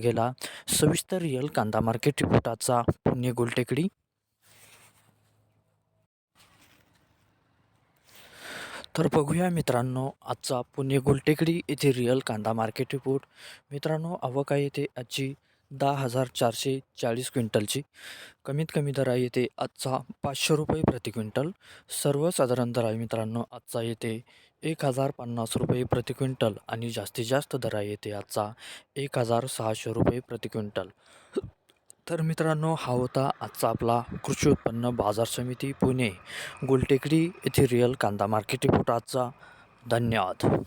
गेला. सविस्तर रिअल कांदा मार्केट रिपोर्टाचा पुणे गुलटेकडी. तर बघूया मित्रांनो आजचा पुणे गुलटेकडी येथे रिअल कांदा मार्केट रिपोर्ट. मित्रांनो आवक येथे आजची. दहा हजार चारशे चाळीस क्विंटलची. कमीत कमी दर आहे येते आजचा पाचशे रुपये प्रति क्विंटल. सर्वसाधारण दर आहे मित्रांनो आजचा येते एक हजार पन्नास रुपये प्रति क्विंटल आणि जास्तीत जास्त दर आहे येते आजचा एक हजार सहाशे रुपये प्रति क्विंटल. तर मित्रांनो हा होता आजचा आपला कृषी उत्पन्न बाजार समिती पुणे गुलटेकडी येथे रिअल कांदा मार्केट रिपोर्ट आजचा. धन्यवाद.